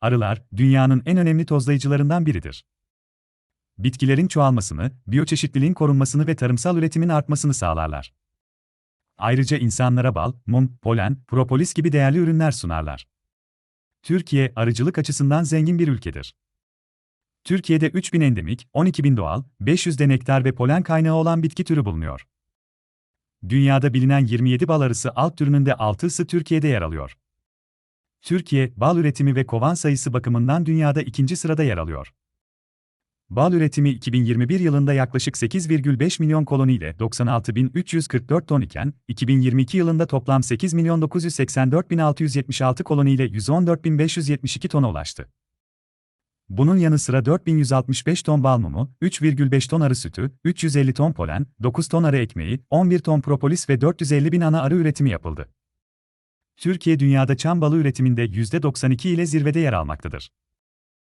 Arılar, dünyanın en önemli tozlayıcılarından biridir. Bitkilerin çoğalmasını, biyoçeşitliliğin korunmasını ve tarımsal üretimin artmasını sağlarlar. Ayrıca insanlara bal, mum, polen, propolis gibi değerli ürünler sunarlar. Türkiye, arıcılık açısından zengin bir ülkedir. Türkiye'de 3000 endemik, 12000 doğal, 500 de nektar ve polen kaynağı olan bitki türü bulunuyor. Dünyada bilinen 27 bal arısı alt türünün de 6'sı Türkiye'de yer alıyor. Türkiye, bal üretimi ve kovan sayısı bakımından dünyada ikinci sırada yer alıyor. Bal üretimi 2021 yılında yaklaşık 8,5 milyon koloniyle 96.344 ton iken, 2022 yılında toplam 8.984.676 koloniyle 114.572 tona ulaştı. Bunun yanı sıra 4165 ton bal mumu, 3,5 ton arı sütü, 350 ton polen, 9 ton arı ekmeği, 11 ton propolis ve 450 bin ana arı üretimi yapıldı. Türkiye dünyada çam balı üretiminde %92 ile zirvede yer almaktadır.